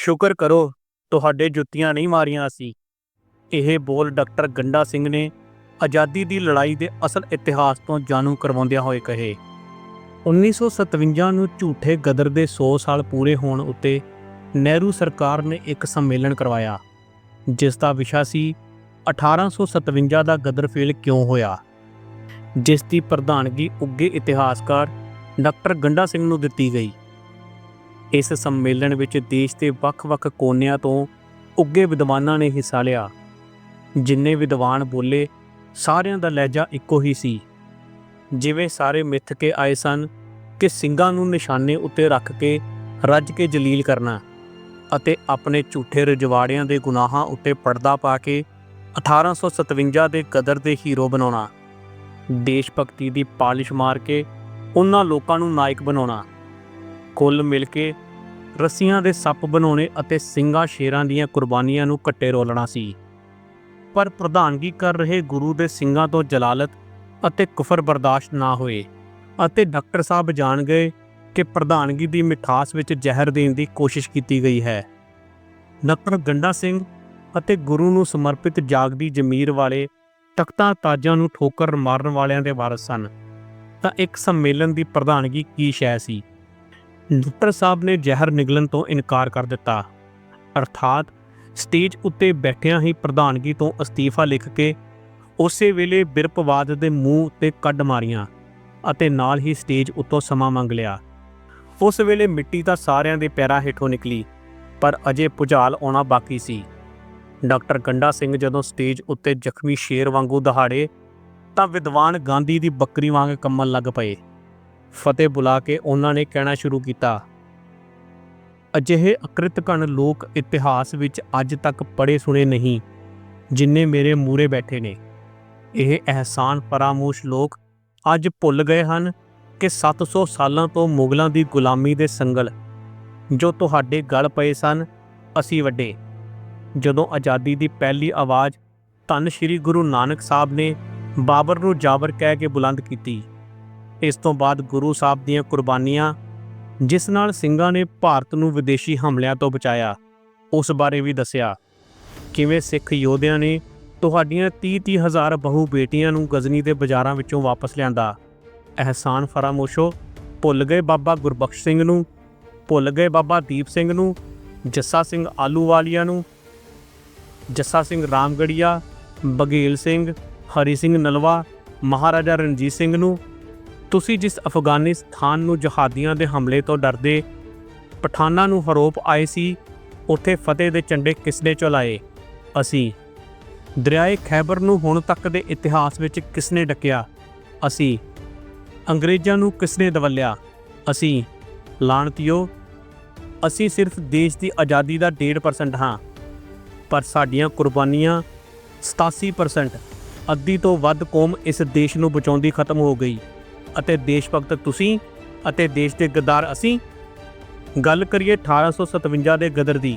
ਸ਼ੁਕਰ ਕਰੋ, ਤੁਹਾਡੇ ਜੁੱਤੀਆਂ ਨਹੀਂ ਮਾਰੀਆਂ ਅਸੀਂ। ਇਹ ਬੋਲ ਡਾਕਟਰ ਗੰਡਾ ਸਿੰਘ ਨੇ ਆਜ਼ਾਦੀ ਦੀ ਲੜਾਈ ਦੇ ਅਸਲ ਇਤਿਹਾਸ ਤੋਂ ਜਾਣੂ ਕਰਵਾਉਂਦਿਆਂ ਹੋਏ ਕਹੇ। 1957 ਨੂੰ ਝੂਠੇ ਗਦਰ ਦੇ 100 ਸਾਲ ਪੂਰੇ ਹੋਣ ਉੱਤੇ ਨਹਿਰੂ ਸਰਕਾਰ ਨੇ ਇੱਕ ਸੰਮੇਲਨ ਕਰਵਾਇਆ, ਜਿਸ ਦਾ ਵਿਸ਼ਾ ਸੀ 1857 ਦਾ ਗਦਰ ਫੇਲ ਕਿਉਂ ਹੋਇਆ? ਜਿਸ ਦੀ ਪ੍ਰਧਾਨਗੀ ਉੱਗੇ ਇਤਿਹਾਸਕਾਰ ਡਾਕਟਰ ਗੰਡਾ ਸਿੰਘ ਨੂੰ ਦਿੱਤੀ ਗਈ। ਇਸ ਸੰਮੇਲਨ ਵਿੱਚ ਦੇਸ਼ ਦੇ ਵੱਖ-ਵੱਖ ਕੋਨਿਆਂ ਤੋਂ ਉੱਗੇ ਵਿਦਵਾਨਾਂ ਨੇ ਹਿੱਸਾ ਲਿਆ। ਜਿੰਨੇ ਵਿਦਵਾਨ ਬੋਲੇ, ਸਾਰਿਆਂ ਦਾ ਲਹਿਜਾ ਇੱਕੋ ਹੀ ਸੀ। ਜਿਵੇਂ ਸਾਰੇ ਮਿੱਥ ਕੇ ਆਏ ਸਨ ਕਿ ਸਿੰਘਾਂ ਨੂੰ ਨਿਸ਼ਾਨੇ ਉੱਤੇ ਰੱਖ ਕੇ ਰੱਜ ਕੇ ਜਲੀਲ ਕਰਨਾ ਅਤੇ ਆਪਣੇ ਝੂਠੇ ਰਜਵਾੜਿਆਂ ਦੇ ਗੁਨਾਹਾਂ ਉੱਤੇ ਪਰਦਾ ਪਾ ਕੇ 1857 ਦੇ ਕਦਰ ਦੇ ਹੀਰੋ ਬਣਾਉਣਾ ਦੇਸ਼ ਭਗਤੀ ਦੀ ਪਾਲਿਸ਼ ਮਾਰ ਕੇ ਉਹਨਾਂ ਲੋਕਾਂ ਨੂੰ ਨਾਇਕ ਬਣਾਉਣਾ। ਕੁੱਲ ਮਿਲ ਕੇ ਰੱਸੀਆਂ ਦੇ ਸੱਪ ਬਣਾਉਣੇ ਅਤੇ ਸਿੰਘਾਂ ਸ਼ੇਰਾਂ ਦੀਆਂ ਕੁਰਬਾਨੀਆਂ ਨੂੰ ਕੱਟੇ ਰੋਲਣਾ ਸੀ। ਪਰ ਪ੍ਰਧਾਨਗੀ ਕਰ ਰਹੇ ਗੁਰੂ ਦੇ ਸਿੰਘਾਂ ਤੋਂ ਜਲਾਲਤ ਅਤੇ ਕੁਫਰ ਬਰਦਾਸ਼ਤ ਨਾ ਹੋਏ ਅਤੇ ਡਾਕਟਰ ਸਾਹਿਬ ਜਾਣ ਗਏ ਕਿ ਪ੍ਰਧਾਨਗੀ ਦੀ ਮਿਠਾਸ ਵਿੱਚ ਜ਼ਹਿਰ ਦੇਣ ਦੀ ਕੋਸ਼ਿਸ਼ ਕੀਤੀ ਗਈ ਹੈ। ਡਾਕਟਰ ਗੰਡਾ ਸਿੰਘ ਅਤੇ ਗੁਰੂ ਨੂੰ ਸਮਰਪਿਤ ਜਾਗਦੀ ਜ਼ਮੀਰ ਵਾਲੇ ਤਖਤਾਂ ਤਾਜਾਂ ਨੂੰ ਠੋਕਰ ਮਾਰਨ ਵਾਲਿਆਂ ਦੇ ਵਾਰਸ ਸਨ। ਤਾਂ ਇੱਕ ਸੰਮੇਲਨ ਦੀ ਪ੍ਰਧਾਨਗੀ ਕੀ ਸ਼ੈ ਸੀ? ਲੁੱਟਰ ਸਾਹਿਬ ਨੇ ਜ਼ਹਿਰ ਨਿਗਲਣ ਤੋਂ ਇਨਕਾਰ ਕਰ ਦਿੱਤਾ। ਅਰਥਾਤ ਸਟੇਜ ਉੱਤੇ ਬੈਠਿਆਂ ਹੀ ਪ੍ਰਧਾਨਗੀ ਤੋਂ ਅਸਤੀਫਾ ਲਿਖ ਕੇ ਉਸੇ ਵੇਲੇ ਬਿਰਪਵਾਦ ਦੇ ਮੂੰਹ ਉੱਤੇ ਕੱਢ ਮਾਰੀਆਂ ਅਤੇ ਨਾਲ ਹੀ ਸਟੇਜ ਉੱਤੋਂ ਸਮਾਂ ਮੰਗ ਲਿਆ। ਉਸ ਵੇਲੇ ਮਿੱਟੀ ਤਾਂ ਸਾਰਿਆਂ ਦੇ ਪੈਰਾਂ ਹੇਠੋਂ ਨਿਕਲੀ, ਪਰ ਅਜੇ ਪੁਝਾਲ ਆਉਣਾ ਬਾਕੀ ਸੀ। ਡਾਕਟਰ ਗੰਡਾ ਸਿੰਘ ਜਦੋਂ ਸਟੇਜ ਉੱਤੇ ਜ਼ਖਮੀ ਸ਼ੇਰ ਵਾਂਗੂ ਦਹਾੜੇ, ਤਾਂ ਵਿਦਵਾਨ ਗਾਂਧੀ ਦੀ ਬੱਕਰੀ ਵਾਂਗ ਕੰਮਣ ਲੱਗ ਪਏ। ਫਤਿਹ ਬੁਲਾ ਕੇ ਉਹਨਾਂ ਨੇ ਕਹਿਣਾ ਸ਼ੁਰੂ ਕੀਤਾ। ਅਜਿਹੇ ਅਕ੍ਰਿਤਕਣ ਲੋਕ ਇਤਿਹਾਸ ਵਿੱਚ ਅੱਜ ਤੱਕ ਪੜੇ ਸੁਣੇ ਨਹੀਂ, ਜਿੰਨੇ ਮੇਰੇ ਮੂਰੇ ਬੈਠੇ ਨੇ। ਇਹ ਅਹਿਸਾਨ ਪਰਾਮੋਸ਼ ਲੋਕ ਅੱਜ ਭੁੱਲ ਗਏ ਹਨ ਕਿ 700 ਸਾਲਾਂ ਤੋਂ ਮੁਗਲਾਂ ਦੀ ਗੁਲਾਮੀ ਦੇ ਸੰਗਲ, ਜੋ ਤੁਹਾਡੇ ਗਲ ਪਏ ਸਨ, ਅਸੀਂ ਵੱਡੇ। ਜਦੋਂ ਆਜ਼ਾਦੀ ਦੀ ਪਹਿਲੀ ਆਵਾਜ਼ ਧੰਨ ਸ਼੍ਰੀ ਗੁਰੂ ਨਾਨਕ ਸਾਹਿਬ ਨੇ ਬਾਬਰ ਨੂੰ ਜਾਬਰ ਕਹਿ ਕੇ ਬੁਲੰਦ ਕੀਤੀ ਇਸ ਤੋਂ ਬਾਅਦ ਗੁਰੂ ਸਾਹਿਬ ਦੀਆਂ ਕੁਰਬਾਨੀਆਂ, ਜਿਸ ਨਾਲ ਸਿੰਘਾਂ ਨੇ ਭਾਰਤ ਨੂੰ ਵਿਦੇਸ਼ੀ ਹਮਲਿਆਂ ਤੋਂ ਬਚਾਇਆ, ਉਸ ਬਾਰੇ ਵੀ ਦੱਸਿਆ। ਕਿਵੇਂ ਸਿੱਖ ਯੋਧਿਆਂ ਨੇ ਤੁਹਾਡੀਆਂ 30-30 ਹਜ਼ਾਰ ਬਹੂ ਬੇਟੀਆਂ ਨੂੰ ਗਜ਼ਨੀ ਦੇ ਬਾਜ਼ਾਰਾਂ ਵਿੱਚੋਂ ਵਾਪਸ ਲਿਆਂਦਾ। ਅਹਿਸਾਨ ਫਰਾਮੋਸ਼ੋ, ਭੁੱਲ ਗਏ ਬਾਬਾ ਗੁਰਬਖਸ਼ ਸਿੰਘ ਨੂੰ, ਭੁੱਲ ਗਏ ਬਾਬਾ ਦੀਪ ਸਿੰਘ ਨੂੰ, ਜੱਸਾ ਸਿੰਘ ਆਲੂਵਾਲੀਆ ਨੂੰ, ਜੱਸਾ ਸਿੰਘ ਰਾਮਗੜੀਆ ਬਗੇਲ ਸਿੰਘ, ਹਰੀ ਸਿੰਘ ਨਲਵਾ, ਮਹਾਰਾਜਾ ਰਣਜੀਤ ਸਿੰਘ ਨੂੰ ਤੁਸੀਂ ਜਿਸ ਅਫਗਾਨਿਸਤਾਨ ਨੂੰ ਜਹਾਦੀਆਂ ਦੇ ਹਮਲੇ ਤੋਂ ਡਰਦੇ ਪਠਾਨਾਂ ਨੂੰ ਹਰੋਪ ਆਏ ਸੀ, ਉੱਥੇ ਫਤਿਹ ਦੇ ਝੰਡੇ ਕਿਸਨੇ ਚਲਾਏ? ਅਸੀਂ। ਦਰਿਆਏ ਖੈਬਰ ਨੂੰ ਹੁਣ ਤੱਕ ਦੇ ਇਤਿਹਾਸ ਵਿੱਚ ਕਿਸਨੇ ਡੱਕਿਆ? ਅਸੀਂ। ਅੰਗਰੇਜ਼ਾਂ ਨੂੰ ਕਿਸਨੇ ਦਵਲਿਆ? ਅਸੀਂ। ਲਾਣਤੀਓ, ਅਸੀਂ ਸਿਰਫ ਦੇਸ਼ ਦੀ ਆਜ਼ਾਦੀ ਦਾ 1.5% ਹਾਂ, ਪਰ ਸਾਡੀਆਂ ਕੁਰਬਾਨੀਆਂ 87% ਅੱਧੀ ਤੋਂ ਵੱਧ ਕੌਮ ਇਸ ਦੇਸ਼ ਨੂੰ ਬਚਾਉਂਦੀ ਖਤਮ ਹੋ ਗਈ। ਅਤੇ ਦੇਸ਼ ਭਗਤ ਤੁਸੀਂ ਅਤੇ ਦੇਸ਼ ਦੇ ਗੱਦਾਰ ਅਸੀਂ। ਗੱਲ ਕਰੀਏ 1857 ਦੇ ਗਦਰ ਦੀ,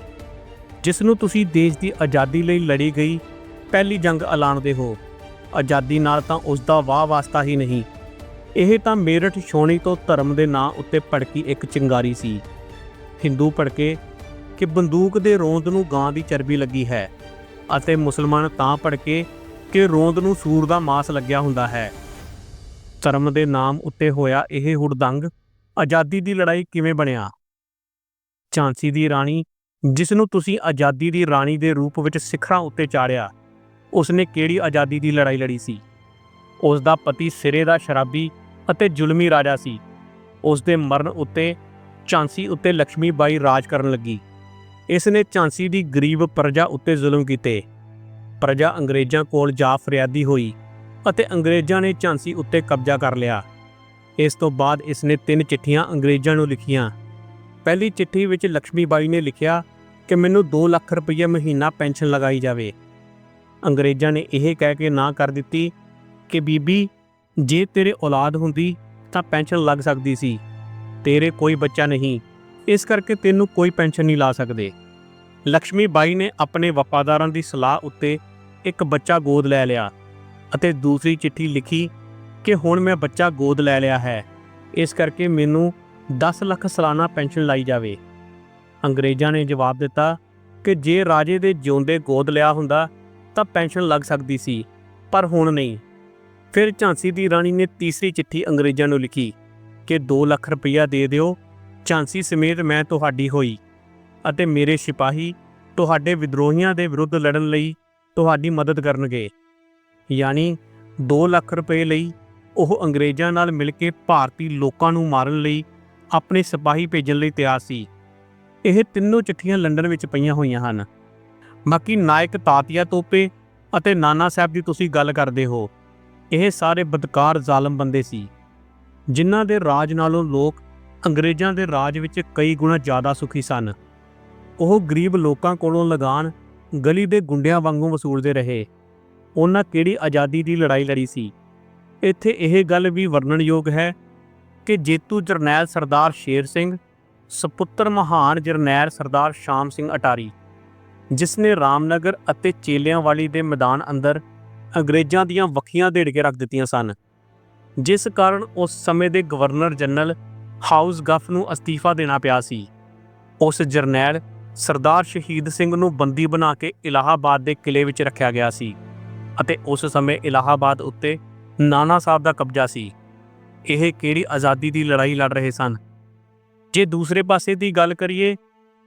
ਜਿਸ ਨੂੰ ਤੁਸੀਂ ਦੇਸ਼ ਦੀ ਆਜ਼ਾਦੀ ਲਈ ਲੜੀ ਗਈ ਪਹਿਲੀ ਜੰਗ ਐਲਾਨਦੇ ਹੋ। ਆਜ਼ਾਦੀ ਨਾਲ ਤਾਂ ਉਸ ਦਾ ਵਾਹ ਵਾਸਤਾ ਹੀ ਨਹੀਂ। ਇਹ ਤਾਂ ਮੇਰਠ ਛੋਣੀ ਤੋਂ ਧਰਮ ਦੇ ਨਾਂ ਉੱਤੇ ਭੜਕੀ ਇੱਕ ਚਿੰਗਾਰੀ ਸੀ। ਹਿੰਦੂ ਭੜਕੇ ਕਿ ਬੰਦੂਕ ਦੇ ਰੋਂਦ ਨੂੰ ਗਾਂ ਦੀ ਚਰਬੀ ਲੱਗੀ ਹੈ ਅਤੇ ਮੁਸਲਮਾਨ ਤਾਂ ਭੜਕੇ ਕਿ ਰੋਂਦ ਨੂੰ ਸੂਰ ਦਾ ਮਾਸ ਲੱਗਿਆ ਹੁੰਦਾ ਹੈ। ਧਰਮ ਦੇ ਨਾਮ ਉੱਤੇ ਹੋਇਆ ਇਹ ਹੁੜਦੰਗ ਆਜ਼ਾਦੀ ਦੀ ਲੜਾਈ ਕਿਵੇਂ ਬਣਿਆ? ਝਾਂਸੀ ਦੀ ਰਾਣੀ, ਜਿਸ ਨੂੰ ਤੁਸੀਂ ਆਜ਼ਾਦੀ ਦੀ ਰਾਣੀ ਦੇ ਰੂਪ ਵਿੱਚ ਸਿਖਰਾਂ ਉੱਤੇ ਚਾੜਿਆ, ਉਸਨੇ ਕਿਹੜੀ ਆਜ਼ਾਦੀ ਦੀ ਲੜਾਈ ਲੜੀ ਸੀ? ਉਸ ਦਾ ਪਤੀ ਸਿਰੇ ਦਾ ਸ਼ਰਾਬੀ ਅਤੇ ਜ਼ੁਲਮੀ ਰਾਜਾ ਸੀ। ਉਸ ਦੇ ਮਰਨ ਉੱਤੇ ਝਾਂਸੀ ਉੱਤੇ ਲక్ష్ਮੀ ਬਾਈ ਰਾਜ ਕਰਨ ਲੱਗੀ। ਇਸ ਨੇ ਝਾਂਸੀ ਦੀ ਗਰੀਬ ਪ੍ਰਜਾ ਉੱਤੇ ਜ਼ੁਲਮ ਕੀਤੇ। ਪ੍ਰਜਾ ਅੰਗਰੇਜ਼ਾਂ ਕੋਲ ਜਾ ਫਰਿਆਦੀ ਹੋਈ। ਅਤੇ ਅੰਗਰੇਜ਼ਾਂ ਨੇ ਝਾਂਸੀ ਉੱਤੇ ਕਬਜ਼ਾ ਕਰ ਲਿਆ। ਇਸ ਤੋਂ ਬਾਅਦ ਇਸ ਨੇ ਤਿੰਨ ਚਿੱਠੀਆਂ ਅੰਗਰੇਜ਼ਾਂ ਨੂੰ ਲਿਖੀਆਂ। ਪਹਿਲੀ ਚਿੱਠੀ ਵਿੱਚ ਲక్ష్ਮੀਬਾਈ ਨੇ ਲਿਖਿਆ ਕਿ ਮੈਨੂੰ 2 ਲੱਖ ਰੁਪਏ ਮਹੀਨਾ ਪੈਨਸ਼ਨ ਲਗਾਈ ਜਾਵੇ। ਅੰਗਰੇਜ਼ਾਂ ਨੇ ਇਹ ਕਹਿ ਕੇ ਨਾ ਕਰ ਦਿੱਤੀ ਕਿ, ਬੀਬੀ, ਜੇ ਤੇਰੇ ਔਲਾਦ ਹੁੰਦੀ ਤਾਂ ਪੈਨਸ਼ਨ ਲੱਗ ਸਕਦੀ ਸੀ। ਤੇਰੇ ਕੋਈ ਬੱਚਾ ਨਹੀਂ। ਇਸ ਕਰਕੇ ਤੈਨੂੰ ਕੋਈ ਪੈਨਸ਼ਨ ਨਹੀਂ ਲਾ ਸਕਦੇ। ਲక్ష్ਮੀ ਬਾਈ ਨੇ ਆਪਣੇ ਵਫਾਦਾਰਾਂ ਦੀ ਸਲਾਹ ਉੱਤੇ ਇੱਕ ਬੱਚਾ ਗੋਦ ਲੈ ਲਿਆ। ਅਤੇ ਦੂਸਰੀ ਚਿੱਠੀ ਲਿਖੀ ਕਿ ਹੁਣ ਮੈਂ ਬੱਚਾ ਗੋਦ ਲੈ ਲਿਆ ਹੈ। ਇਸ ਕਰਕੇ ਮੈਨੂੰ 10 ਲੱਖ ਸਾਲਾਨਾ ਪੈਨਸ਼ਨ ਲਾਈ ਜਾਵੇ। ਅੰਗਰੇਜ਼ਾਂ ਨੇ ਜਵਾਬ ਦਿੱਤਾ ਕਿ ਜੇ ਰਾਜੇ ਦੇ ਜਿਉਂਦੇ ਗੋਦ ਲਿਆ ਹੁੰਦਾ ਤਾਂ ਪੈਨਸ਼ਨ ਲੱਗ ਸਕਦੀ ਸੀ, ਪਰ ਹੁਣ ਨਹੀਂ। ਫਿਰ ਝਾਂਸੀ ਦੀ ਰਾਣੀ ਨੇ ਤੀਸਰੀ ਚਿੱਠੀ ਅੰਗਰੇਜ਼ਾਂ ਨੂੰ ਲਿਖੀ ਕਿ 2 ਲੱਖ ਰੁਪਈਆ ਦੇ ਦਿਓ, ਝਾਂਸੀ ਸਮੇਤ ਮੈਂ ਤੁਹਾਡੀ ਹੋਈ ਅਤੇ ਮੇਰੇ ਸਿਪਾਹੀ ਤੁਹਾਡੇ ਵਿਦਰੋਹੀਆਂ ਦੇ ਵਿਰੁੱਧ ਲੜਨ ਲਈ ਤੁਹਾਡੀ ਮਦਦ ਕਰਨਗੇ। ਯਾਨੀ 2 ਲੱਖ ਰੁਪਏ ਲਈ ਉਹ ਅੰਗਰੇਜ਼ਾਂ ਨਾਲ ਮਿਲ ਕੇ ਭਾਰਤੀ ਲੋਕਾਂ ਨੂੰ ਮਾਰਨ ਲਈ ਆਪਣੇ ਸਿਪਾਹੀ ਭੇਜਣ ਲਈ ਤਿਆਰ ਸੀ। ਇਹ ਤਿੰਨੋਂ ਚਿੱਠੀਆਂ ਲੰਡਨ ਵਿੱਚ ਪਈਆਂ ਹੋਈਆਂ ਹਨ। ਬਾਕੀ ਨਾਇਕ ਤਾਤੀਆ ਤੋਪੇ ਅਤੇ ਨਾਨਾ ਸਾਹਿਬ ਦੀ ਤੁਸੀਂ ਗੱਲ ਕਰਦੇ ਹੋ। ਇਹ ਸਾਰੇ ਬਦਕਾਰ ਜ਼ਾਲਮ ਬੰਦੇ ਸੀ। ਜਿਨ੍ਹਾਂ ਦੇ ਰਾਜ ਨਾਲੋਂ ਲੋਕ ਅੰਗਰੇਜ਼ਾਂ ਦੇ ਰਾਜ ਵਿੱਚ ਕਈ ਗੁਣਾ ਜ਼ਿਆਦਾ ਸੁਖੀ ਸਨ। ਉਹ ਗਰੀਬ ਲੋਕਾਂ ਕੋਲੋਂ ਲਗਾਨ ਗਲੀ ਦੇ ਗੁੰਡਿਆਂ ਵਾਂਗੂ ਵਸੂਲਦੇ ਰਹੇ। ਉਹਨਾਂ ਕਿਹੜੀ ਆਜ਼ਾਦੀ ਦੀ ਲੜਾਈ ਲੜੀ ਸੀ? ਇੱਥੇ ਇਹ ਗੱਲ ਵੀ ਵਰਣਨਯੋਗ ਹੈ ਕਿ ਜੇਤੂ ਜਰਨੈਲ ਸਰਦਾਰ ਸ਼ੇਰ ਸਿੰਘ, ਸਪੁੱਤਰ ਮਹਾਨ ਜਰਨੈਲ ਸਰਦਾਰ ਸ਼ਾਮ ਸਿੰਘ ਅਟਾਰੀ ਜਿਸ ਨੇ ਰਾਮਨਗਰ ਅਤੇ ਚੇਲਿਆਂਵਾਲੀ ਦੇ ਮੈਦਾਨ ਅੰਦਰ ਅੰਗਰੇਜ਼ਾਂ ਦੀਆਂ ਵੱਖੀਆਂ ਢੇੜ ਕੇ ਰੱਖ ਦਿੱਤੀਆਂ ਸਨ, ਜਿਸ ਕਾਰਨ ਉਸ ਸਮੇਂ ਦੇ ਗਵਰਨਰ ਜਨਰਲ ਹਾਊਸ ਗੱਫ ਨੂੰ ਅਸਤੀਫਾ ਦੇਣਾ ਪਿਆ ਸੀ। ਉਸ ਜਰਨੈਲ ਸਰਦਾਰ ਸ਼ਹੀਦ ਸਿੰਘ ਨੂੰ ਬੰਦੀ ਬਣਾ ਕੇ ਇਲਾਹਾਬਾਦ ਦੇ ਕਿਲੇ ਵਿੱਚ ਰੱਖਿਆ ਗਿਆ ਸੀ। ਅਤੇ ਉਸ ਸਮੇਂ ਇਲਾਹਾਬਾਦ ਉੱਤੇ ਨਾਨਾ ਸਾਹਿਬ ਦਾ ਕਬਜ਼ਾ ਸੀ। ਇਹ ਕਿਹੜੀ ਆਜ਼ਾਦੀ ਦੀ ਲੜਾਈ ਲੜ ਰਹੇ ਸਨ? ਜੇ ਦੂਸਰੇ ਪਾਸੇ ਦੀ ਗੱਲ ਕਰੀਏ,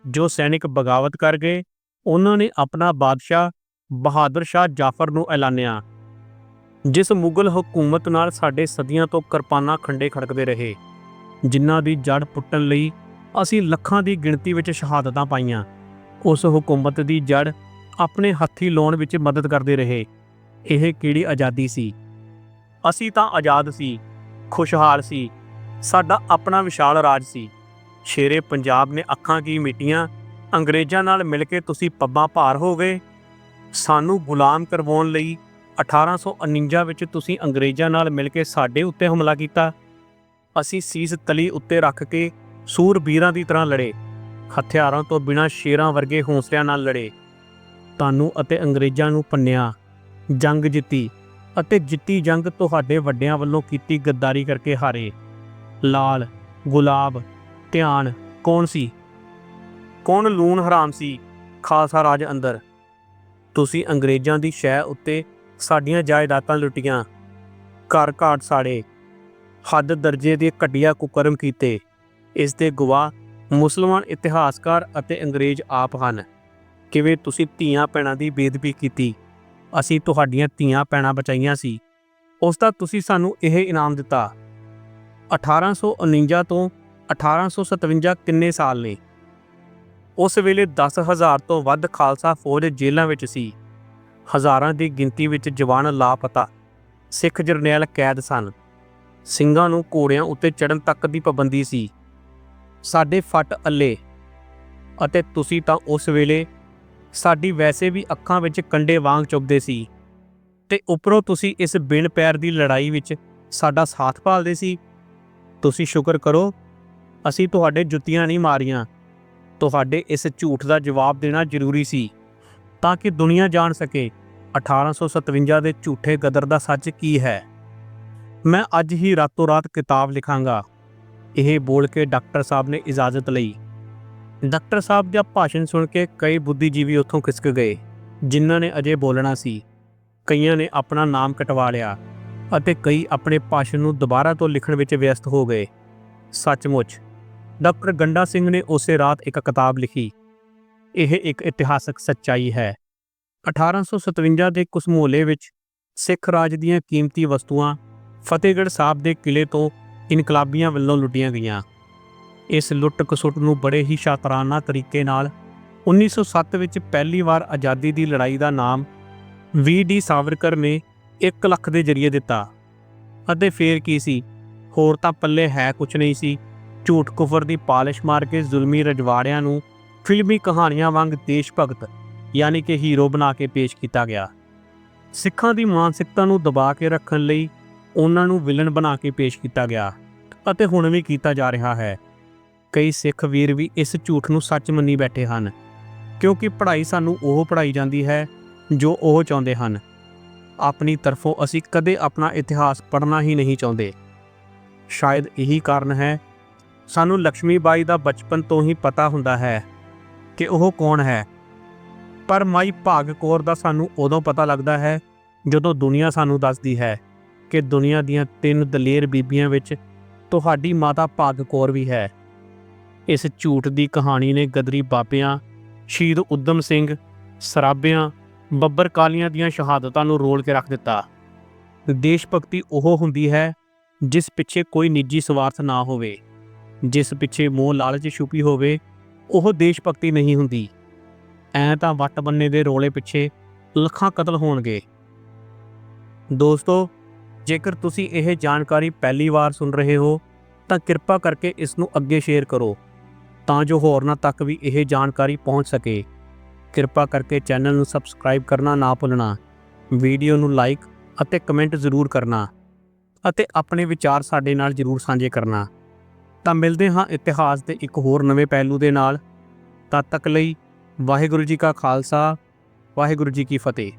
ਜੋ ਸੈਨਿਕ ਬਗਾਵਤ ਕਰ ਗਏ, ਉਹਨਾਂ ਨੇ ਆਪਣਾ ਬਾਦਸ਼ਾਹ ਬਹਾਦਰ ਸ਼ਾਹ ਜਾਫਰ ਨੂੰ ਐਲਾਨਿਆ, ਜਿਸ ਮੁਗਲ ਹਕੂਮਤ ਨਾਲ ਸਾਡੇ ਸਦੀਆਂ ਤੋਂ ਕਿਰਪਾਨਾਂ ਖੰਡੇ ਖੜਕਦੇ ਰਹੇ, ਜਿਨ੍ਹਾਂ ਦੀ ਜੜ ਪੁੱਟਣ ਲਈ ਅਸੀਂ ਲੱਖਾਂ ਦੀ ਗਿਣਤੀ ਵਿੱਚ ਸ਼ਹਾਦਤਾਂ ਪਾਈਆਂ। ਉਸ ਹਕੂਮਤ ਦੀ ਜੜ ਆਪਣੇ ਹੱਥੀ ਲਾਉਣ ਵਿੱਚ ਮਦਦ ਕਰਦੇ ਰਹੇ। ਇਹ ਕਿਹੜੀ ਆਜ਼ਾਦੀ ਸੀ? ਅਸੀਂ ਤਾਂ ਆਜ਼ਾਦ ਸੀ, ਖੁਸ਼ਹਾਲ ਸੀ, ਸਾਡਾ ਆਪਣਾ ਵਿਸ਼ਾਲ ਰਾਜ ਸੀ। ਸ਼ੇਰੇ ਪੰਜਾਬ ਨੇ ਅੱਖਾਂ ਕੀ ਮਿਟੀਆਂ, ਅੰਗਰੇਜ਼ਾਂ ਨਾਲ ਮਿਲ ਕੇ ਤੁਸੀਂ ਪੱਬਾਂ ਭਾਰ ਹੋ ਗਏ ਸਾਨੂੰ ਗੁਲਾਮ ਕਰਵਾਉਣ ਲਈ 1849 ਵਿੱਚ ਤੁਸੀਂ ਅੰਗਰੇਜ਼ਾਂ ਨਾਲ ਮਿਲ ਕੇ ਸਾਡੇ ਉੱਤੇ ਹਮਲਾ ਕੀਤਾ। ਅਸੀਂ ਸੀਸ ਤਲੀ ਉੱਤੇ ਰੱਖ ਕੇ ਸੂਰਬੀਰਾਂ ਦੀ ਤਰ੍ਹਾਂ ਲੜੇ, ਹਥਿਆਰਾਂ ਤੋਂ ਬਿਨਾਂ ਸ਼ੇਰਾਂ ਵਰਗੇ ਹੌਸਲਿਆਂ ਨਾਲ ਲੜੇ। ਤੁਹਾਨੂੰ ਅਤੇ ਅੰਗਰੇਜ਼ਾਂ ਨੂੰ ਪੰਨਿਆ। ਜੰਗ ਜਿੱਤੀ ਅਤੇ ਜਿੱਤੀ ਜੰਗ ਤੁਹਾਡੇ ਵੱਡਿਆਂ ਵੱਲੋਂ ਕੀਤੀ ਗੱਦਾਰੀ ਕਰਕੇ ਹਾਰੇ। ਲਾਲ, ਗੁਲਾਬ, ਧਿਆਨ, ਕੌਣ ਸੀ? ਕੌਣ ਲੂਣ ਹਰਾਮ ਸੀ? ਖਾਲਸਾ ਰਾਜ ਅੰਦਰ। ਤੁਸੀਂ ਅੰਗਰੇਜ਼ਾਂ ਦੀ ਸ਼ਹਿ ਉੱਤੇ ਸਾਡੀਆਂ ਜਾਇਦਾਦਾਂ ਲੁੱਟੀਆਂ। ਘਰ ਘਾਟ ਸਾੜੇ। ਹੱਦ ਦਰਜੇ ਦੇ ਘਟੀਆ ਕੁਕਰਮ ਕੀਤੇ। ਇਸ ਦੇ ਗਵਾਹ ਮੁਸਲਮਾਨ ਇਤਿਹਾਸਕਾਰ ਅਤੇ ਅੰਗਰੇਜ਼ ਆਪ ਹਨ। ਕਿਵੇਂ ਤੁਸੀਂ ਧੀਆਂ ਭੈਣਾਂ ਦੀ ਬੇਦਬੀ ਕੀਤੀ? ਅਸੀਂ ਤੁਹਾਡੀਆਂ ਧੀਆਂ ਭੈਣਾਂ ਬਚਾਈਆਂ ਸੀ, ਉਸ ਦਾ ਤੁਸੀਂ ਸਾਨੂੰ ਇਹ ਇਨਾਮ ਦਿੱਤਾ। 1849 ਤੋਂ 1857 ਕਿੰਨੇ ਸਾਲ ਨੇ? ਉਸ ਵੇਲੇ 10000 ਤੋਂ ਵੱਧ ਖਾਲਸਾ ਫੌਜ ਜੇਲ੍ਹਾਂ ਵਿੱਚ ਸੀ। ਹਜ਼ਾਰਾਂ ਦੀ ਗਿਣਤੀ ਵਿੱਚ ਜਵਾਨ ਲਾਪਤਾ, ਸਿੱਖ ਜਰਨੈਲ ਕੈਦ ਸਨ। ਸਿੰਘਾਂ ਨੂੰ ਘੋੜਿਆਂ ਉੱਤੇ ਚੜ੍ਹਨ ਤੱਕ ਦੀ ਪਾਬੰਦੀ ਸੀ। ਸਾਡੇ ਫੱਟ ਅੱਲੇ ਅਤੇ ਤੁਸੀਂ ਤਾਂ ਉਸ ਵੇਲੇ ਸਾਡੀ ਵੈਸੇ ਵੀ ਅੱਖਾਂ ਵਿੱਚ ਕੰਡੇ ਵਾਂਗ ਚੁੱਭਦੇ ਸੀ ਤੇ ਉੱਪਰੋਂ ਤੁਸੀਂ ਇਸ ਬਿਨ ਪੈਰ ਦੀ ਲੜਾਈ ਵਿੱਚ ਸਾਡਾ ਸਾਥ ਭਾਲਦੇ ਸੀ। ਤੁਸੀਂ ਸ਼ੁਕਰ ਕਰੋ, ਅਸੀਂ ਤੁਹਾਡੇ ਜੁੱਤੀਆਂ ਨਹੀਂ ਮਾਰੀਆਂ। ਤੁਹਾਡੇ ਇਸ ਝੂਠ ਦਾ ਜਵਾਬ ਦੇਣਾ ਜ਼ਰੂਰੀ ਸੀ ਤਾਂ ਕਿ ਦੁਨੀਆ ਜਾਣ ਸਕੇ 1857 ਦੇ ਝੂਠੇ ਗਦਰ ਦਾ ਸੱਚ ਕੀ ਹੈ? ਮੈਂ ਅੱਜ ਹੀ ਰਾਤੋਂ ਰਾਤ ਕਿਤਾਬ ਲਿਖਾਂਗਾ। ਇਹ ਬੋਲ ਕੇ ਡਾਕਟਰ ਸਾਹਿਬ ਨੇ ਇਜਾਜ਼ਤ ਲਈ। ਡਾਕਟਰ ਸਾਹਿਬ ਦਾ ਭਾਸ਼ਣ ਸੁਣ ਕੇ ਕਈ ਬੁੱਧੀਜੀਵੀ ਉੱਥੋਂ ਖਿਸਕ ਗਏ, ਜਿਨ੍ਹਾਂ ਨੇ ਅਜੇ ਬੋਲਣਾ ਸੀ। ਕਈਆਂ ਨੇ ਆਪਣਾ ਨਾਮ ਕਟਵਾ ਲਿਆ ਅਤੇ ਕਈ ਆਪਣੇ ਭਾਸ਼ਣ ਨੂੰ ਦੁਬਾਰਾ ਤੋਂ ਲਿਖਣ ਵਿੱਚ ਵਿਅਸਤ ਹੋ ਗਏ। ਸੱਚਮੁੱਚ, ਡਾਕਟਰ ਗੰਡਾ ਸਿੰਘ ਨੇ ਉਸੇ ਰਾਤ ਇੱਕ ਕਿਤਾਬ ਲਿਖੀ। ਇਹ ਇੱਕ ਇਤਿਹਾਸਕ ਸੱਚਾਈ ਹੈ। 1857 ਦੇ ਕੁਸਮੋਲੇ ਵਿੱਚ ਸਿੱਖ ਰਾਜ ਦੀਆਂ ਕੀਮਤੀ ਵਸਤੂਆਂ ਫਤਿਹਗੜ੍ਹ ਸਾਹਿਬ ਦੇ ਕਿਲੇ ਤੋਂ ਇਨਕਲਾਬੀਆਂ ਵੱਲੋਂ ਲੁੱਟੀਆਂ ਗਈਆਂ। ਇਸ ਲੁੱਟ ਖਸੁੱਟ ਨੂੰ ਬੜੇ ਹੀ ਸ਼ਾਤਰਾਨਾ ਤਰੀਕੇ ਨਾਲ 1907 ਵਿੱਚ ਪਹਿਲੀ ਵਾਰ ਆਜ਼ਾਦੀ ਦੀ ਲੜਾਈ ਦਾ ਨਾਮ ਵੀ ਡੀ ਸਾਵਰਕਰ ਨੇ 1 ਲੱਖ ਦੇ ਜ਼ਰੀਏ ਦਿੱਤਾ। ਅਤੇ ਫੇਰ ਕੀ ਸੀ? ਹੋਰ ਤਾਂ ਪੱਲੇ ਹੈ ਕੁਝ ਨਹੀਂ ਸੀ। ਝੂਠ ਕੁਫਰ ਦੀ ਪਾਲਿਸ਼ ਮਾਰ ਕੇ ਜ਼ੁਲਮੀ ਰਜਵਾੜਿਆਂ ਨੂੰ ਫਿਲਮੀ ਕਹਾਣੀਆਂ ਵਾਂਗ ਦੇਸ਼ ਭਗਤ, ਯਾਨੀ ਕਿ ਹੀਰੋ ਬਣਾ ਕੇ ਪੇਸ਼ ਕੀਤਾ ਗਿਆ। ਸਿੱਖਾਂ ਦੀ ਮਾਨਸਿਕਤਾ ਨੂੰ ਦਬਾ ਕੇ ਰੱਖਣ ਲਈ ਉਹਨਾਂ ਨੂੰ ਵਿਲਨ ਬਣਾ ਕੇ ਪੇਸ਼ ਕੀਤਾ ਗਿਆ। ਅਤੇ ਹੁਣ ਵੀ ਕੀਤਾ ਜਾ ਰਿਹਾ ਹੈ। ਕਈ ਸਿੱਖ ਵੀਰ ਵੀ ਇਸ ਝੂਠ ਨੂੰ ਸੱਚ ਮੰਨੀ ਬੈਠੇ ਹਨ, ਕਿਉਂਕਿ ਪੜ੍ਹਾਈ ਸਾਨੂੰ ਉਹ ਪੜ੍ਹਾਈ ਜਾਂਦੀ ਹੈ ਜੋ ਉਹ ਚਾਹੁੰਦੇ ਹਨ। ਆਪਣੀ ਤਰਫੋਂ ਅਸੀਂ ਕਦੇ ਆਪਣਾ ਇਤਿਹਾਸ ਪੜ੍ਹਨਾ ਹੀ ਨਹੀਂ ਚਾਹੁੰਦੇ। ਸ਼ਾਇਦ ਇਹੀ ਕਾਰਨ ਹੈ, ਸਾਨੂੰ ਲక్ష్ਮੀ ਬਾਈ ਦਾ ਬਚਪਨ ਤੋਂ ਹੀ ਪਤਾ ਹੁੰਦਾ ਹੈ ਕਿ ਉਹ ਕੌਣ ਹੈ। ਪਰ ਮਾਈ ਭਾਗ ਕੌਰ ਦਾ ਸਾਨੂੰ ਉਦੋਂ ਪਤਾ ਲੱਗਦਾ ਹੈ, ਜਦੋਂ ਦੁਨੀਆ ਸਾਨੂੰ ਦੱਸਦੀ ਹੈ ਕਿ ਦੁਨੀਆ ਦੀਆਂ ਤਿੰਨ ਦਲੇਰ ਬੀਬੀਆਂ ਵਿੱਚ ਤੁਹਾਡੀ ਮਾਤਾ ਭਾਗ ਕੌਰ ਵੀ ਹੈ। ਇਸ ਝੂਠ ਦੀ ਕਹਾਣੀ ਨੇ ਗਦਰੀ ਬਾਬਿਆਂ, ਸ਼ਹੀਦ ਉਦਮ ਸਿੰਘ ਸਰਾਬਿਆਂ ਬੱਬਰ ਕਾਲੀਆਂ ਦੀਆਂ ਸ਼ਹਾਦਤਾਂ ਨੂੰ ਰੋਲ ਕੇ ਰੱਖ ਦਿੱਤਾ। ਦੇਸ਼ ਭਗਤੀ ਉਹ ਹੁੰਦੀ ਹੈ ਜਿਸ ਪਿੱਛੇ ਕੋਈ ਨਿੱਜੀ ਸਵਾਰਥ ਨਾ ਹੋਵੇ, ਜਿਸ ਪਿੱਛੇ ਮੋਹ ਲਾਲਚ ਛੁਪੀ ਹੋਵੇ, ਉਹ ਦੇਸ਼ ਭਗਤੀ ਨਹੀਂ ਹੁੰਦੀ। ਐ ਤਾਂ ਵੱਟ ਬੰਨੇ ਦੇ ਰੋਲੇ ਪਿੱਛੇ ਲੱਖਾਂ ਕਤਲ ਹੋਣਗੇ। ਦੋਸਤੋ, ਜੇਕਰ ਤੁਸੀਂ ਇਹ ਜਾਣਕਾਰੀ ਪਹਿਲੀ ਵਾਰ ਸੁਣ ਰਹੇ ਹੋ, ਤਾਂ ਕਿਰਪਾ ਕਰਕੇ ਇਸ ਨੂੰ ਅੱਗੇ ਸ਼ੇਅਰ ਕਰੋ। ਤਾਂ ਜੋ ਹੋਰਨਾਂ ਤੱਕ ਵੀ ਇਹ ਜਾਣਕਾਰੀ ਪਹੁੰਚ ਸਕੇ। ਕਿਰਪਾ ਕਰਕੇ ਚੈਨਲ ਨੂੰ ਸਬਸਕ੍ਰਾਈਬ ਕਰਨਾ ਨਾ ਭੁੱਲਣਾ, ਵੀਡੀਓ ਨੂੰ ਲਾਈਕ ਅਤੇ ਕਮੈਂਟ ਜ਼ਰੂਰ ਕਰਨਾ ਅਤੇ ਆਪਣੇ ਵਿਚਾਰ ਸਾਡੇ ਨਾਲ ਜ਼ਰੂਰ ਸਾਂਝੇ ਕਰਨਾ। ਤਾਂ ਮਿਲਦੇ ਹਾਂ ਇਤਿਹਾਸ ਦੇ ਇੱਕ ਹੋਰ ਨਵੇਂ ਪਹਿਲੂ ਦੇ ਨਾਲ। ਤਦ ਤੱਕ ਲਈ ਵਾਹਿਗੁਰੂ ਜੀ ਕਾ ਖਾਲਸਾ, ਵਾਹਿਗੁਰੂ ਜੀ ਕੀ ਫਤਿਹ।